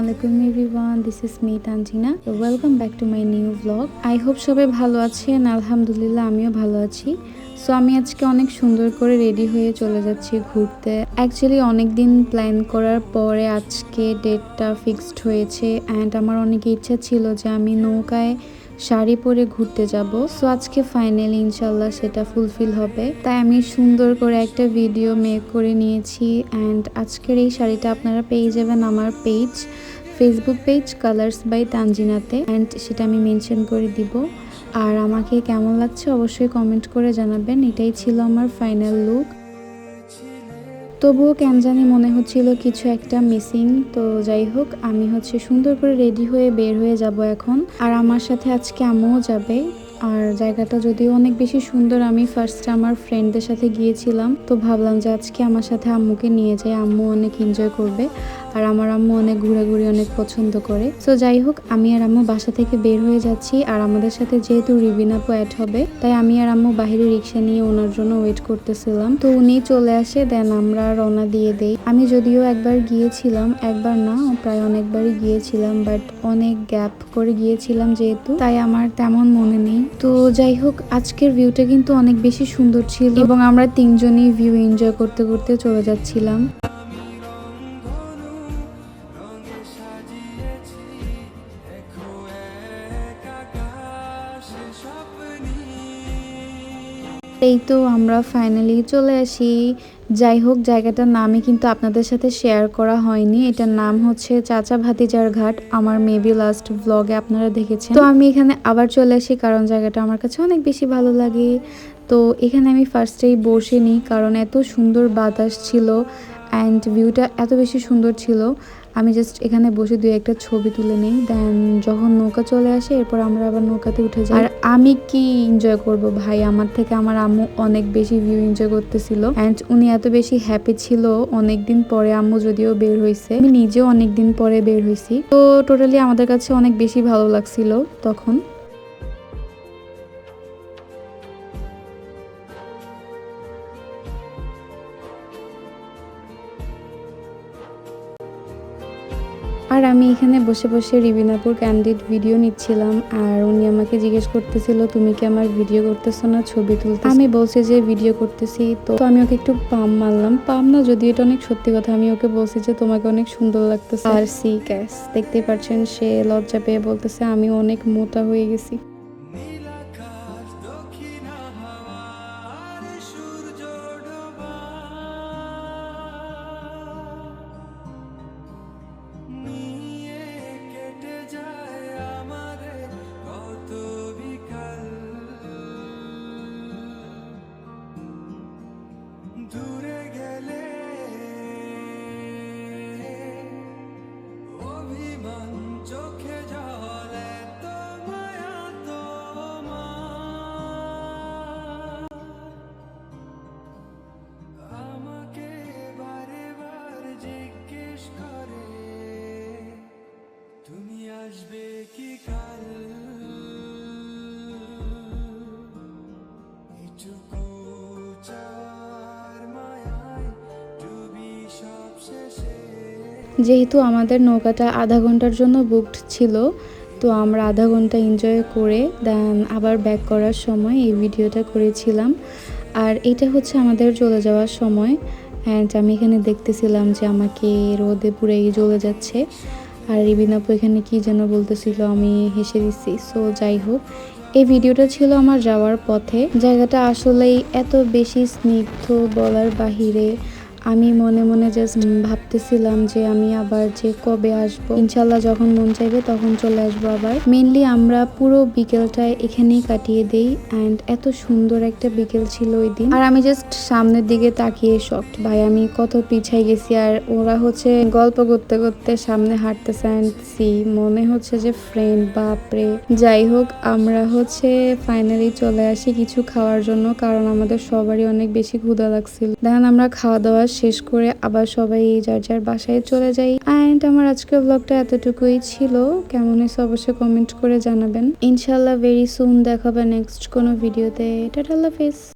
আলাইকুম everyone this is me Tanzina. Welcome back to my new blog I hope সবাই ভালো আছেন আলহামদুলিল্লাহ আমিও ভালো আছি। সো আমি আজকে অনেক সুন্দর করে রেডি হয়ে চলে যাচ্ছি ঘুরতে। অ্যাকচুয়ালি অনেক দিন প্ল্যান করার পরে আজকে ডেটটা ফিক্সড হয়েছে অ্যান্ড আমার অনেক ইচ্ছা ছিল যে আমি নৌকায় শাড়ি পরে ঘুরতে যাব। সো আজকে ফাইনালি ইনশাল্লাহ সেটা ফুলফিল হবে। তাই আমি সুন্দর করে একটা ভিডিও মেক করে নিয়েছি। অ্যান্ড আজকের এই শাড়িটা আপনারা পেয়ে যাবেন আমার page Facebook page colours by তানজিনাতে। And সেটা আমি মেনশন করে দিব। আর আমাকে কেমন লাগছে অবশ্যই কমেন্ট করে জানাবেন। এটাই ছিল আমার ফাইনাল লুক তবুও কেন জানি মনে হচ্ছিল কিছু একটা মিসিং। তো যাই হোক, আমি হচ্ছে সুন্দর করে রেডি হয়ে বের হয়ে যাব এখন। আর আমার সাথে আজকে আম্মুও যাবে। আর জায়গাটা যদিও অনেক বেশি সুন্দর, আমি ফার্স্টে আমার ফ্রেন্ডদের সাথে গিয়েছিলাম। তো ভাবলাম যে আজকে আমার সাথে আম্মুকে নিয়ে যাই। আম্মু অনেক এনজয় করবে। আর আমার আম্মু অনেক ঘোরাঘুরি অনেক পছন্দ করে। তো যাই হোক, আমি আর আম্মু বাসা থেকে বের হয়ে যাচ্ছি আর আমাদের সাথে যেহেতু রিবিন আপু অ্যাড হবে, তাই আমি আর আম্মু বাহিরে রিক্সা নিয়ে ওনার জন্য ওয়েট করতেছিলাম। তো উনি চলে আসে দেন আমরা রওনা দিয়ে দেই। আমি যদিও একবার গিয়েছিলাম, একবার না, প্রায় অনেকবারই গিয়েছিলাম বাট অনেক গ্যাপ করে গিয়েছিলাম যেহেতু, তাই আমার তেমন মনে নেই। তো যাই হোক, আজকের ভিউটা কিন্তু অনেক বেশি সুন্দর ছিল এবং আমরা তিনজনই ভিউ এনজয় করতে করতে চলে যাচ্ছিলাম। এই তো আমরা ফাইনালি চলে আসি। যাই হোক, জায়গাটার নামই কিন্তু আপনাদের সাথে শেয়ার করা হয়নি। এটার নাম হচ্ছে চাচা ভাতিজার ঘাট। আমার মেবি লাস্ট ব্লগে আপনারা দেখেছেন। তো আমি এখানে আবার চলে আসি কারণ জায়গাটা আমার কাছে অনেক বেশি ভালো লাগে। তো এখানে আমি ফার্স্টেই বসে নিই কারণ এত সুন্দর বাতাস ছিল। অ্যান্ড ভিউটা এত বেশি সুন্দর ছিল। আমি জাস্ট এখানে বসে দুই একটা ছবি তুলে নিই। দেন যখন নৌকা চলে আসে, এরপর আমরা আবার নৌকাতে উঠে যাই। আর আমি কি এনজয় করব ভাই? আমার থেকে আমার আম্মু অনেক বেশি ভিউ এনজয় করতেছিল। অ্যান্ড উনি এত বেশি হ্যাপি ছিল অনেক দিন পরে আম্মু যদিও বের হয়েছে আমি নিজেও অনেক দিন পরে বের হয়েছি তো টোটালি আমাদের কাছে অনেক বেশি ভালো লাগছিল তখন। আর আমি এখানে বসে বসে রিবিনাপুর ক্যান্ডিড ভিডিও নিচ্ছিলাম, আর উনি আমাকে জিজ্ঞেস করতেছিল, তুমি কি আমার ভিডিও করতেছো না? ছবি তুলতে আমি বলছি যে ভিডিও করতেছি। তো আমি ওকে একটু পাম মারলাম। পাম না যদি এটা অনেক সত্যি কথা। আমি ওকে বলছি যে, তোমাকে অনেক সুন্দর লাগতেছে। আর সি ক্যাস দেখতে পাচ্ছেন সে লজ্জা পেয়ে বলতেছে, আমি অনেক মোটা হয়ে গেছি। যেহেতু আমাদের নৌকাটা আধা ঘণ্টার জন্য বুকড ছিল, তো আমরা আধা ঘণ্টা এনজয় করে দেন আবার ব্যাক করার সময় এই ভিডিওটা করেছিলাম। আর এটা হচ্ছে আমাদের চলে যাওয়ার সময় অ্যান্ড আমি এখানে দেখতেছিলাম যে আমাকে রোদে পুরে জ্বলে যাচ্ছে। আর রিবিনাপু এখানে কি যেন বলতেছিল, আমি হেসে দিচ্ছি। সো যাই হোক, এই ভিডিওটা ছিল আমার যাওয়ার পথে। জায়গাটা আসলেই এত বেশি স্নিগ্ধ বলার বাহিরে আমি মনে মনে জাস্ট ভাবতেছিলাম যে আমি আবার যে কবে আসব। ইনশাল্লাহ যখন মন চাইবে তখন চলে আসব আবার। মেনলি আমরা পুরো বিকেলটা এখানেই কাটিয়ে দেই অ্যান্ড এত সুন্দর একটা বিকেল ছিল ওই দিন। আর আমি জাস্ট সামনের দিকে তাকিয়ে শক্ট ভাই, আমি কত পিছাই গেছি আর ওরা হচ্ছে গল্প করতে করতে সামনে হাঁটতেছে অ্যান্ড সি মনে হচ্ছে যে ফ্রেন্ড বাপরে। যাই হোক, আমরা হচ্ছে ফাইনালি চলে আসি কিছু খাওয়ার জন্য কারণ আমাদের সবারই অনেক বেশি ক্ষুধা লাগছিল। দেখেন আমরা খাওয়া দাওয়া শেষ করে আবার সবাই যার যার বাসায় চলে যাই। অ্যান্ড আমার আজকের ব্লগটা এতটুকুই ছিল। কেমন হয়েছে অবশ্যই কমেন্ট করে জানাবেন। ইনশাল্লাহ ভেরি সুন দেখাবে নেক্সট কোনো ভিডিওতে টাটা হাফিজ